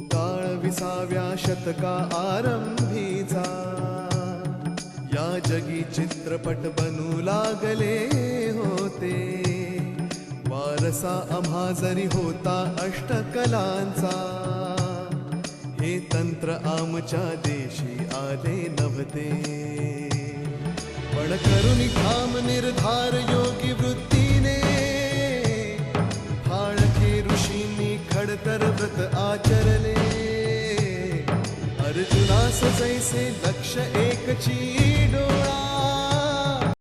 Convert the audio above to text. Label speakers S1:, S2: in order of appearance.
S1: काळ विसाव्या शतका आरंभीचा. या जगी चित्रपट बनू लागले होते. वारसा आम्हा जरी होता अष्टकलांचा. हे तंत्र आमच्या देशी आले नव्हते. पण करुणी ठाम निर्धार योगी वृत्तीने फाळके ऋषींनी खडतर व्रत आचर अर्जुना सजैसे एक एकची